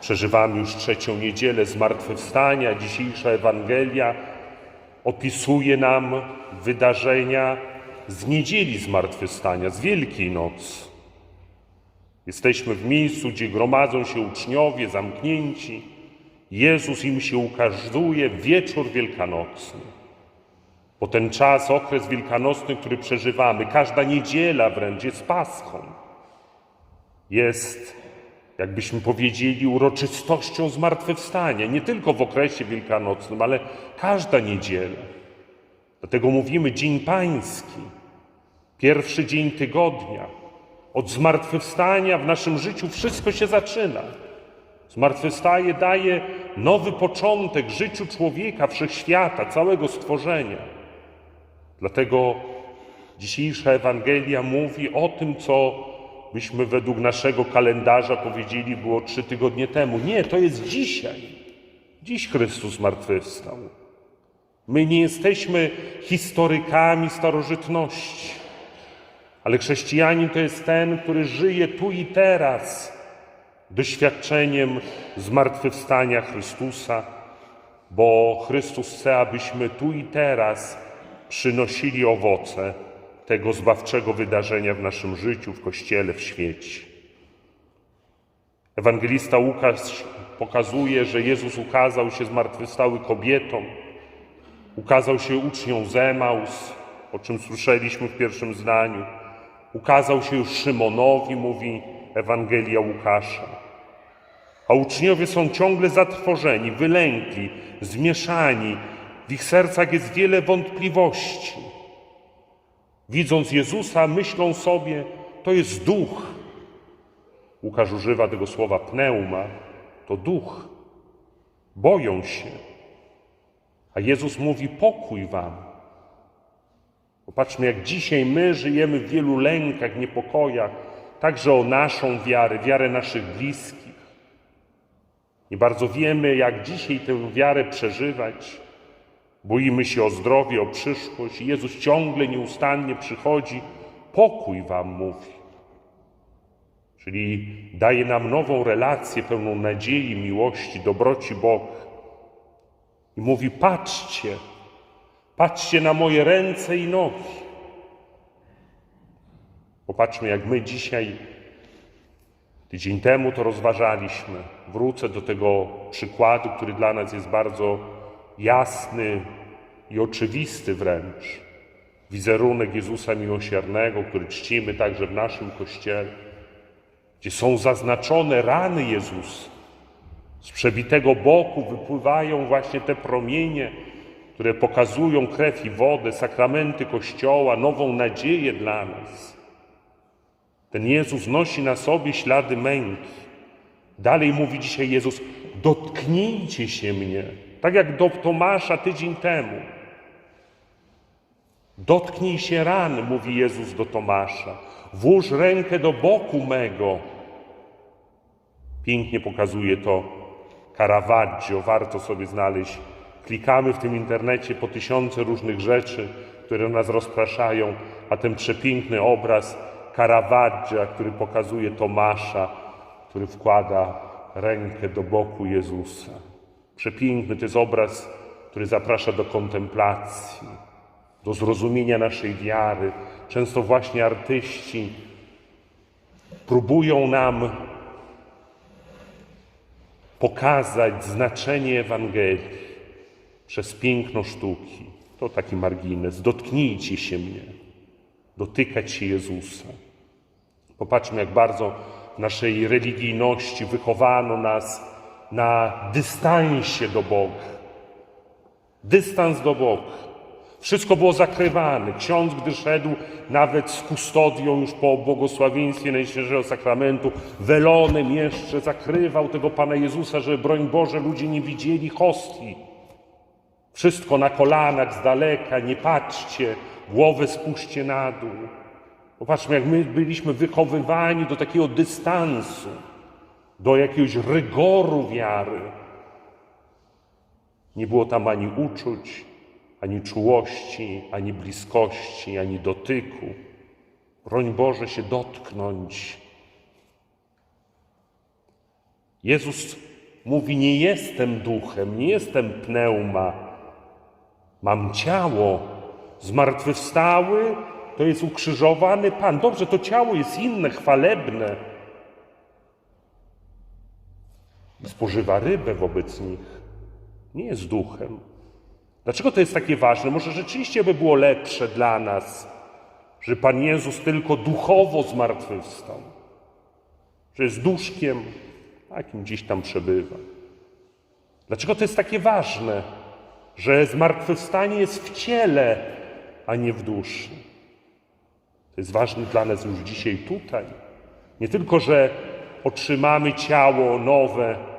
Przeżywamy już trzecią niedzielę zmartwychwstania. Dzisiejsza Ewangelia opisuje nam wydarzenia z niedzieli zmartwychwstania, z Wielkiej Nocy. Jesteśmy w miejscu, gdzie gromadzą się uczniowie zamknięci. Jezus im się ukazuje w wieczór wielkanocny. Bo ten czas, okres wielkanocny, który przeżywamy, każda niedziela wręcz jest Paschą. Jest, jakbyśmy powiedzieli, uroczystością zmartwychwstania. Nie tylko w okresie wielkanocnym, ale każda niedziela. Dlatego mówimy Dzień Pański, pierwszy dzień tygodnia. Od zmartwychwstania w naszym życiu wszystko się zaczyna. Zmartwychwstaje daje nowy początek życiu człowieka, wszechświata, całego stworzenia. Dlatego dzisiejsza Ewangelia mówi o tym, co byśmy według naszego kalendarza powiedzieli było trzy tygodnie temu. Nie, to jest dzisiaj. Dziś Chrystus zmartwychwstał. My nie jesteśmy historykami starożytności, ale chrześcijanin to jest ten, który żyje tu i teraz doświadczeniem zmartwychwstania Chrystusa, bo Chrystus chce, abyśmy tu i teraz przynosili owoce tego zbawczego wydarzenia w naszym życiu, w Kościele, w świecie. Ewangelista Łukasz pokazuje, że Jezus ukazał się zmartwychwstały kobietom, ukazał się uczniom z Emaus, o czym słyszeliśmy w pierwszym zdaniu, ukazał się już Szymonowi, mówi Ewangelia Łukasza. A uczniowie są ciągle zatrwożeni, wylękli, zmieszani. W ich sercach jest wiele wątpliwości. Widząc Jezusa, myślą sobie, to jest duch. Łukasz używa tego słowa pneuma, to duch. Boją się. A Jezus mówi: pokój wam. Popatrzmy, jak dzisiaj my żyjemy w wielu lękach, niepokojach, także o naszą wiarę, wiarę naszych bliskich. Nie bardzo wiemy, jak dzisiaj tę wiarę przeżywać. Boimy się o zdrowie, o przyszłość. Jezus ciągle, nieustannie przychodzi. Pokój wam mówi. Czyli daje nam nową relację pełną nadziei, miłości, dobroci Boga. I mówi: patrzcie, patrzcie na moje ręce i nogi. Popatrzmy, jak my dzisiaj, tydzień temu to rozważaliśmy. Wrócę do tego przykładu, który dla nas jest bardzo jasny i oczywisty wręcz. Wizerunek Jezusa Miłosiernego, który czcimy także w naszym kościele, gdzie są zaznaczone rany Jezusa. Z przebitego boku wypływają właśnie te promienie, które pokazują krew i wodę, sakramenty Kościoła, nową nadzieję dla nas. Ten Jezus nosi na sobie ślady męki. Dalej mówi dzisiaj Jezus: dotknijcie się mnie, tak jak do Tomasza tydzień temu. Dotknij się ran, mówi Jezus do Tomasza. Włóż rękę do boku mego. Pięknie pokazuje to Caravaggio, warto sobie znaleźć. Klikamy w tym internecie po tysiące różnych rzeczy, które nas rozpraszają, a ten przepiękny obraz Caravaggia, który pokazuje Tomasza, który wkłada rękę do boku Jezusa. Przepiękny to jest obraz, który zaprasza do kontemplacji, do zrozumienia naszej wiary. Często właśnie artyści próbują nam pokazać znaczenie Ewangelii przez piękno sztuki. To taki margines. Dotknijcie się mnie, dotykać się Jezusa. Popatrzmy, jak bardzo w naszej religijności wychowano nas na dystansie do Boga. Dystans do Boga. Wszystko było zakrywane. Ksiądz, gdy szedł nawet z kustodią już po błogosławieństwie Najświętszego Sakramentu, welonem jeszcze zakrywał tego Pana Jezusa, żeby, broń Boże, ludzie nie widzieli hostii. Wszystko na kolanach, z daleka, nie patrzcie, głowę spuśćcie na dół. Popatrzmy, jak my byliśmy wychowywani do takiego dystansu, do jakiegoś rygoru wiary. Nie było tam ani uczuć, ani czułości, ani bliskości, ani dotyku. Broń Boże się dotknąć. Jezus Mówi: Nie jestem duchem, nie jestem pneuma. Mam ciało. Zmartwychwstały to jest ukrzyżowany Pan. Dobrze, to ciało jest inne, chwalebne. Spożywa rybę wobec nich. Nie jest duchem. Dlaczego to jest takie ważne? Może rzeczywiście by było lepsze dla nas, że Pan Jezus tylko duchowo zmartwychwstał, że jest duszkiem, takim gdzieś tam przebywa. Dlaczego to jest takie ważne, że zmartwychwstanie jest w ciele, a nie w duszy? To jest ważne dla nas już dzisiaj tutaj. Nie tylko, że otrzymamy ciało nowe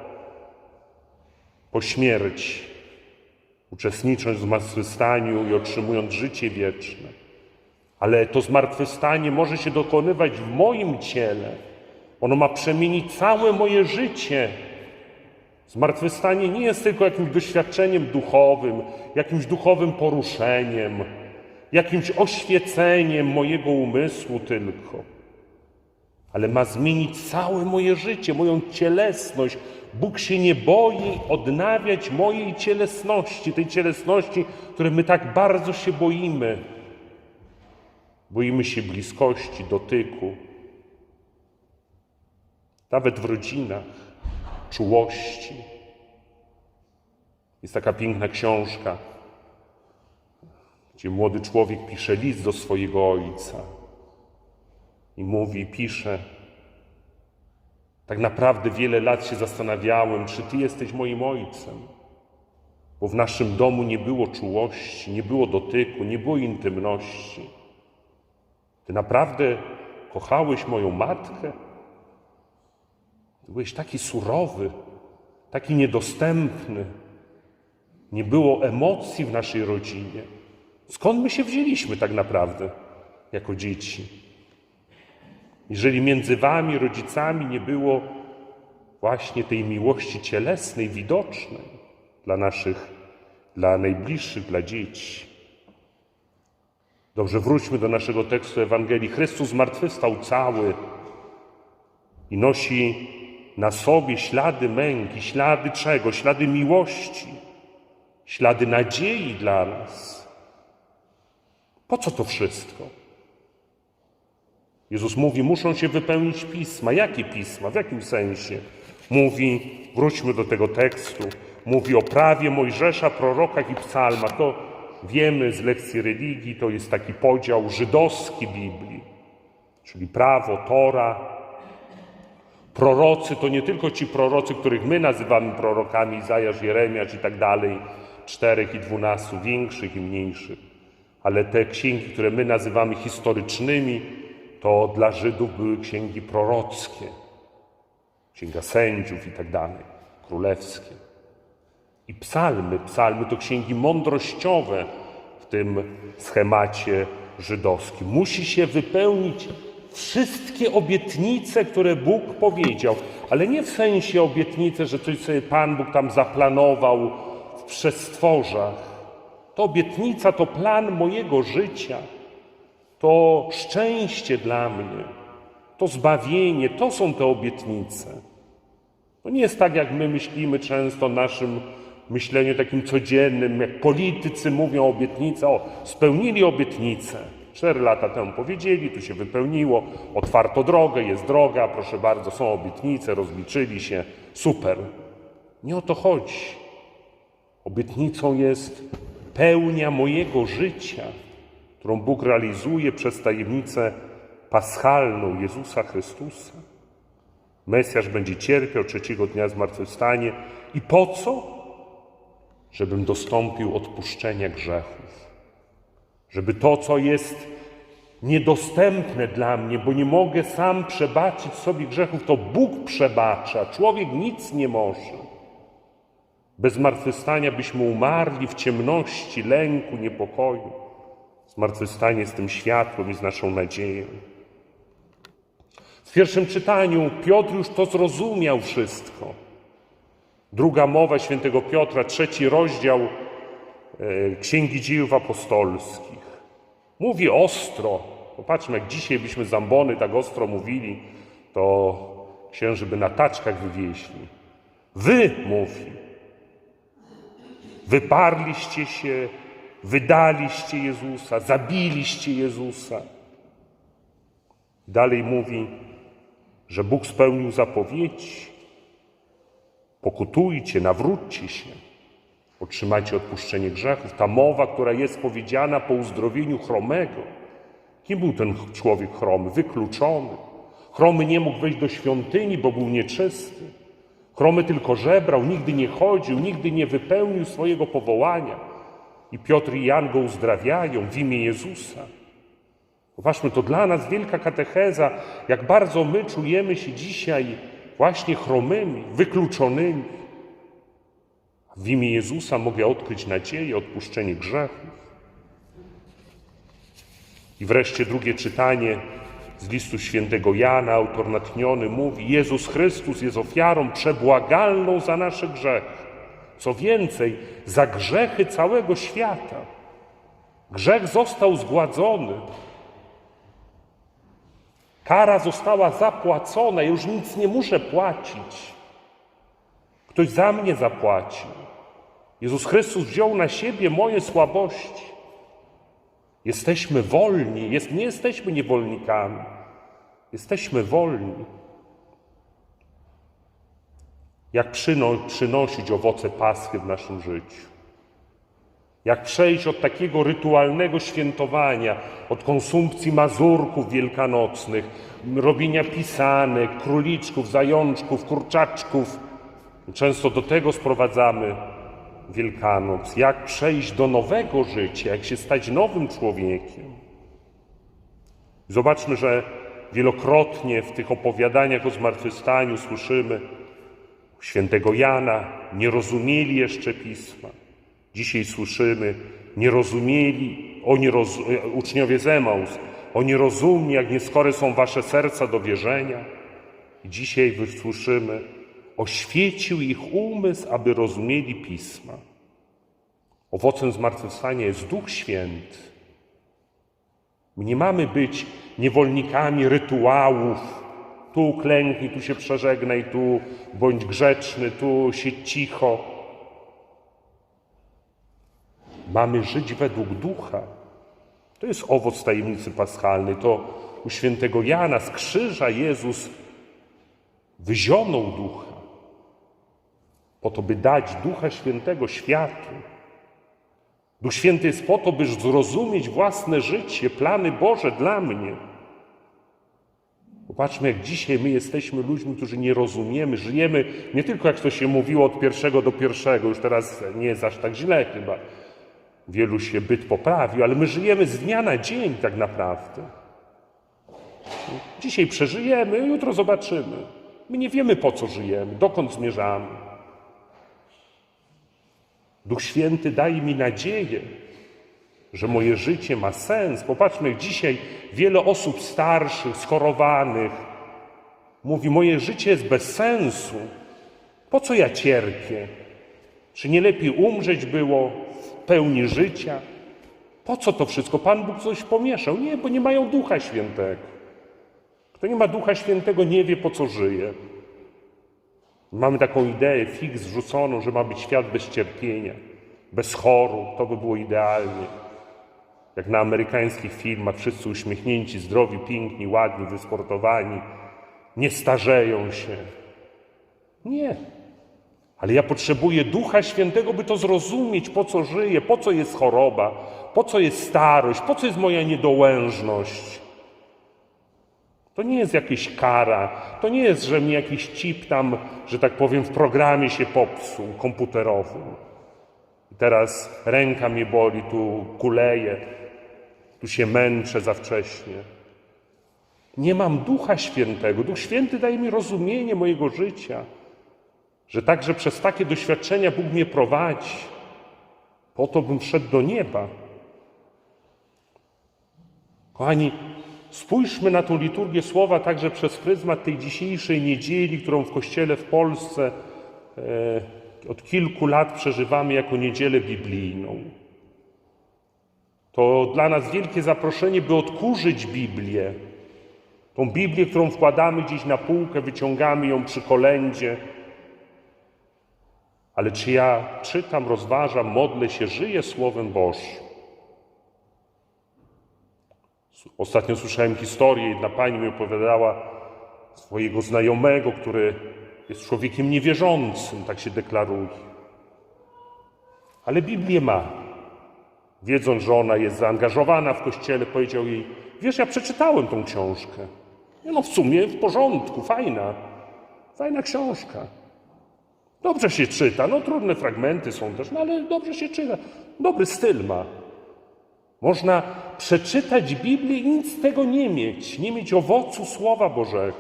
po śmierci, uczestnicząc w zmartwychwstaniu i otrzymując życie wieczne. Ale to zmartwychwstanie może się dokonywać w moim ciele. Ono ma przemienić całe moje życie. Zmartwychwstanie nie jest tylko jakimś doświadczeniem duchowym, jakimś duchowym poruszeniem, jakimś oświeceniem mojego umysłu tylko, ale ma zmienić całe moje życie, moją cielesność. Bóg się nie boi odnawiać mojej cielesności, tej cielesności, której my tak bardzo się boimy. Boimy się bliskości, dotyku, nawet w rodzinach, czułości. Jest taka piękna książka, gdzie młody człowiek pisze list do swojego ojca i mówi, pisze, tak naprawdę wiele lat się zastanawiałem, czy Ty jesteś moim ojcem, bo w naszym domu nie było czułości, nie było dotyku, nie było intymności. Ty naprawdę kochałeś moją matkę? Ty byłeś taki surowy, taki niedostępny. Nie było emocji w naszej rodzinie. Skąd my się wzięliśmy tak naprawdę jako dzieci? Jeżeli między wami, rodzicami, nie było właśnie tej miłości cielesnej, widocznej dla naszych, dla najbliższych, dla dzieci. Dobrze, wróćmy do naszego tekstu Ewangelii. Chrystus zmartwychwstał cały i nosi na sobie ślady męki, ślady czego? Ślady miłości, ślady nadziei dla nas. Po co to wszystko? Jezus mówi, muszą się wypełnić pisma. Jakie pisma? W jakim sensie? Mówi, wróćmy do tego tekstu, mówi o prawie Mojżesza, prorokach i psalmach. To wiemy z lekcji religii, to jest taki podział żydowski Biblii, czyli prawo, Tora. Prorocy to nie tylko ci prorocy, których my nazywamy prorokami, Izajasz, Jeremiasz i tak dalej, czterech i dwunastu, większych i mniejszych, ale te księgi, które my nazywamy historycznymi, to dla Żydów były księgi prorockie, księga sędziów i tak dalej, królewskie. I psalmy, psalmy to księgi mądrościowe w tym schemacie żydowskim. Musi się wypełnić wszystkie obietnice, które Bóg powiedział, ale nie w sensie obietnice, że coś sobie Pan Bóg tam zaplanował w przestworzach. To obietnica, to plan mojego życia, to szczęście dla mnie, to zbawienie, to są te obietnice. To nie jest tak, jak my myślimy często naszym myśleniu takim codziennym, jak politycy mówią obietnice, o, spełnili obietnicę. Cztery lata temu powiedzieli, tu się wypełniło, otwarto drogę, jest droga, proszę bardzo, są obietnice, rozliczyli się, super. Nie o to chodzi. Obietnicą jest pełnia mojego życia, którą Bóg realizuje przez tajemnicę paschalną Jezusa Chrystusa. Mesjasz będzie cierpiał trzeciego dnia zmartwychwstanie. I po co? Żebym dostąpił odpuszczenia grzechów. Żeby to, co jest niedostępne dla mnie, bo nie mogę sam przebaczyć sobie grzechów, to Bóg przebacza. Człowiek nic nie może. Bez zmartwychwstania byśmy umarli w ciemności, lęku, niepokoju. Zmartwychwstanie jest tym światłem i z naszą nadzieją. W pierwszym czytaniu Piotr już to zrozumiał wszystko. Druga mowa świętego Piotra, trzeci rozdział e, Księgi Dziejów Apostolskich. Mówi ostro. Popatrzmy, jak dzisiaj byśmy zambony tak ostro mówili, to księży by na taczkach wywieźli. Wy, mówi, wyparliście się, wydaliście Jezusa, zabiliście Jezusa. Dalej mówi, że Bóg spełnił zapowiedzi. Pokutujcie, nawróćcie się, otrzymajcie odpuszczenie grzechów. Ta mowa, która jest powiedziana po uzdrowieniu chromego. Kim był ten człowiek chromy? Wykluczony. Chromy nie mógł wejść do świątyni, bo był nieczysty. Chromy tylko żebrał, nigdy nie chodził, nigdy nie wypełnił swojego powołania. I Piotr i Jan go uzdrawiają w imię Jezusa. Popatrzmy, to dla nas wielka katecheza, jak bardzo my czujemy się dzisiaj właśnie chromymi, wykluczonymi. W imię Jezusa mogę odkryć nadzieję, odpuszczenie grzechów. I wreszcie drugie czytanie z listu świętego Jana, autor natchniony mówi: Jezus Chrystus jest ofiarą przebłagalną za nasze grzechy. Co więcej, za grzechy całego świata. Grzech został zgładzony. Kara została zapłacona, już nic nie muszę płacić. Ktoś za mnie zapłacił. Jezus Chrystus wziął na siebie moje słabości. Jesteśmy wolni, jest, nie jesteśmy niewolnikami. Jesteśmy wolni. Jak przyno, przynosić owoce Paschy w naszym życiu? Jak przejść od takiego rytualnego świętowania, od konsumpcji mazurków wielkanocnych, robienia pisanek, króliczków, zajączków, kurczaczków. Często do tego sprowadzamy Wielkanoc. Jak przejść do nowego życia, jak się stać nowym człowiekiem. Zobaczmy, że wielokrotnie w tych opowiadaniach o zmartwychwstaniu słyszymy świętego Jana, nie rozumieli jeszcze Pisma. Dzisiaj słyszymy, nie rozumieli, oni roz, uczniowie Zemaus, oni rozumni, jak nieskore są wasze serca do wierzenia. Dzisiaj słyszymy, oświecił ich umysł, aby rozumieli Pisma. Owocem zmartwychwstania jest Duch Święty. My nie mamy być niewolnikami rytuałów. Tu uklęknij, tu się przeżegnaj, tu bądź grzeczny, tu siedź cicho. Mamy żyć według ducha. To jest owoc tajemnicy paschalnej. To u świętego Jana z krzyża Jezus wyzionął ducha, po to, by dać ducha świętego światu. Duch Święty jest po to, by zrozumieć własne życie, plany Boże dla mnie. Popatrzmy, jak dzisiaj my jesteśmy ludźmi, którzy nie rozumiemy, żyjemy nie tylko jak to się mówiło od pierwszego do pierwszego, już teraz nie jest aż tak źle chyba. Wielu się byt poprawił, ale my żyjemy z dnia na dzień tak naprawdę. Dzisiaj przeżyjemy, jutro zobaczymy. My nie wiemy po co żyjemy, dokąd zmierzamy. Duch Święty daje mi nadzieję, że moje życie ma sens. Popatrzmy, dzisiaj wiele osób starszych, schorowanych mówi: Moje życie jest bez sensu. Po co ja cierpię? Czy nie lepiej umrzeć było w pełni życia? Po co to wszystko? Pan Bóg coś pomieszał. Nie, bo nie mają Ducha Świętego. Kto nie ma Ducha Świętego, nie wie, po co żyje. Mamy taką ideę fix wrzuconą, że ma być świat bez cierpienia, bez chorób. To by było idealnie. Jak na amerykańskich filmach, wszyscy uśmiechnięci, zdrowi, piękni, ładni, wysportowani, nie starzeją się. Nie. Ale ja potrzebuję Ducha Świętego, by to zrozumieć, po co żyję, po co jest choroba, po co jest starość, po co jest moja niedołężność. To nie jest jakaś kara, to nie jest, że mi jakiś chip tam, że tak powiem, w programie się popsuł, komputerowym. I teraz ręka mnie boli, tu kuleje, tu się męczę za wcześnie. Nie mam Ducha Świętego. Duch Święty daje mi rozumienie mojego życia, że także przez takie doświadczenia Bóg mnie prowadzi. Po to bym wszedł do nieba. Kochani, spójrzmy na tą liturgię słowa także przez pryzmat tej dzisiejszej niedzieli, którą w Kościele w Polsce e, od kilku lat przeżywamy jako niedzielę biblijną. To dla nas wielkie zaproszenie, by odkurzyć Biblię. Tą Biblię, którą wkładamy gdzieś na półkę, wyciągamy ją przy kolędzie. Ale czy ja czytam, rozważam, modlę się, żyję Słowem Bożym? Ostatnio słyszałem historię, jedna pani mi opowiadała swojego znajomego, który jest człowiekiem niewierzącym, tak się deklaruje. Ale Biblię ma. Wiedząc, że ona jest zaangażowana w kościele, powiedział jej: Wiesz, ja przeczytałem tą książkę. No, w sumie w porządku, fajna. Fajna książka. Dobrze się czyta, no trudne fragmenty są też, no ale dobrze się czyta. Dobry styl ma. Można przeczytać Biblię i nic z tego nie mieć, nie mieć owocu Słowa Bożego.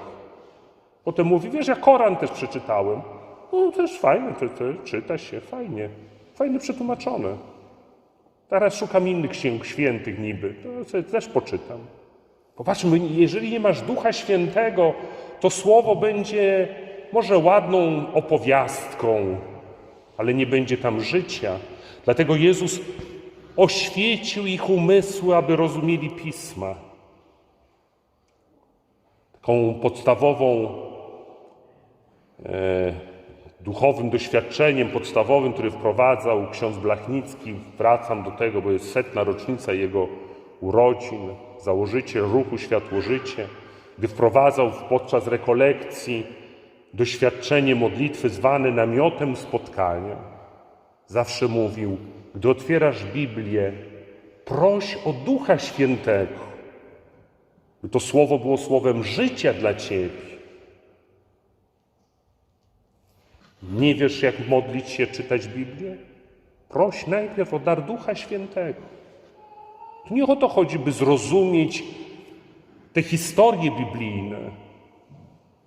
Potem mówi, wiesz, ja Koran też przeczytałem. No też fajne, to, to czyta się, fajnie. Fajnie przetłumaczone. Teraz szukam innych księg świętych niby, to sobie też poczytam. Popatrzmy, jeżeli nie masz Ducha Świętego, to Słowo będzie może ładną opowiastką, ale nie będzie tam życia. Dlatego Jezus oświecił ich umysły, aby rozumieli Pisma. Taką podstawową e, duchowym doświadczeniem podstawowym, który wprowadzał ksiądz Blachnicki, wracam do tego, bo jest setna rocznica jego urodzin, założyciel ruchu Światło-Życie, gdy wprowadzał podczas rekolekcji doświadczenie modlitwy zwane namiotem spotkania, zawsze mówił, gdy otwierasz Biblię, proś o Ducha Świętego, by to słowo było słowem życia dla Ciebie. Nie wiesz, jak modlić się, czytać Biblię? Proś najpierw o dar Ducha Świętego. Tu nie o to chodzi, by zrozumieć te historie biblijne,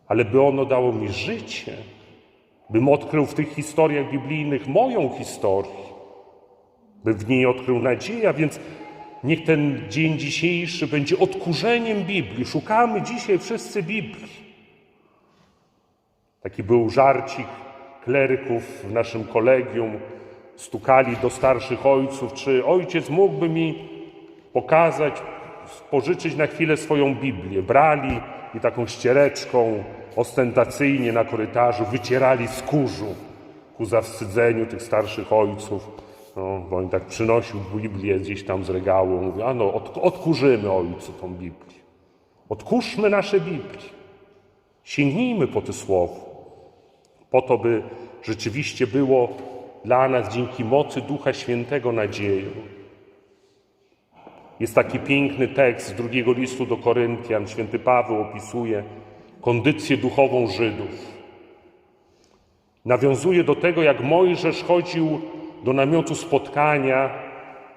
ale by ono dało mi życie, bym odkrył w tych historiach biblijnych moją historię, bym w niej odkrył nadzieję, a więc niech ten dzień dzisiejszy będzie odkurzeniem Biblii. Szukamy dzisiaj wszyscy Biblii. Taki był żarcik kleryków w naszym kolegium. Stukali do starszych ojców, czy ojciec mógłby mi pokazać, pożyczyć na chwilę swoją Biblię. Brali i taką ściereczką ostentacyjnie na korytarzu wycierali z kurzu ku zawstydzeniu tych starszych ojców. No, bo on tak przynosił Biblię gdzieś tam z regału. Mówi, a no, od, odkurzymy ojcu tą Biblię. Odkurzmy nasze Biblię. Sięgnijmy po te słowo. Po to, by rzeczywiście było dla nas dzięki mocy Ducha Świętego nadzieją. Jest taki piękny tekst z drugiego listu do Koryntian. Święty Paweł opisuje kondycję duchową Żydów. Nawiązuje do tego, jak Mojżesz chodził do namiotu spotkania,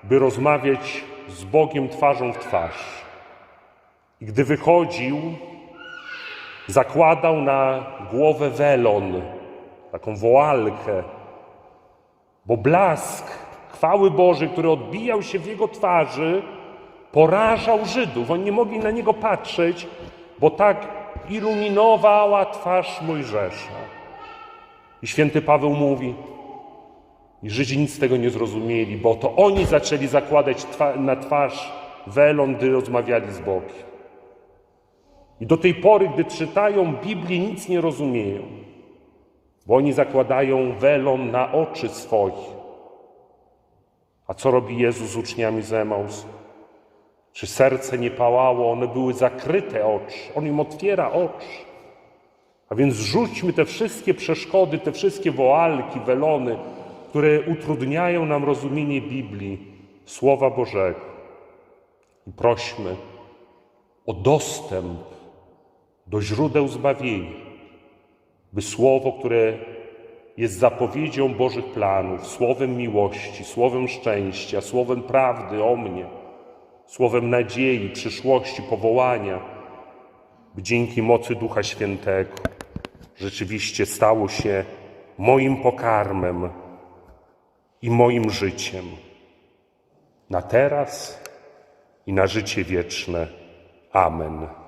by rozmawiać z Bogiem twarzą w twarz. I gdy wychodził, zakładał na głowę welon, taką woalkę, bo blask chwały Bożej, który odbijał się w jego twarzy, porażał Żydów. Oni nie mogli na niego patrzeć, bo tak iluminowała twarz Mojżesza. I święty Paweł mówi, i Żydzi nic z tego nie zrozumieli, bo to oni zaczęli zakładać twa na twarz welon, gdy rozmawiali z Bogiem. I do tej pory, gdy czytają Biblię, nic nie rozumieją, bo oni zakładają welon na oczy swoje. A co robi Jezus z uczniami z Emaus? Czy serce nie pałało? One były zakryte oczy. On im otwiera oczy. A więc rzućmy te wszystkie przeszkody, te wszystkie woalki, welony, które utrudniają nam rozumienie Biblii, Słowa Bożego. I prośmy o dostęp do źródeł zbawienia, by Słowo, które jest zapowiedzią Bożych planów, Słowem miłości, Słowem szczęścia, Słowem prawdy o mnie, Słowem nadziei, przyszłości, powołania, by dzięki mocy Ducha Świętego rzeczywiście stało się moim pokarmem i moim życiem na teraz i na życie wieczne. Amen.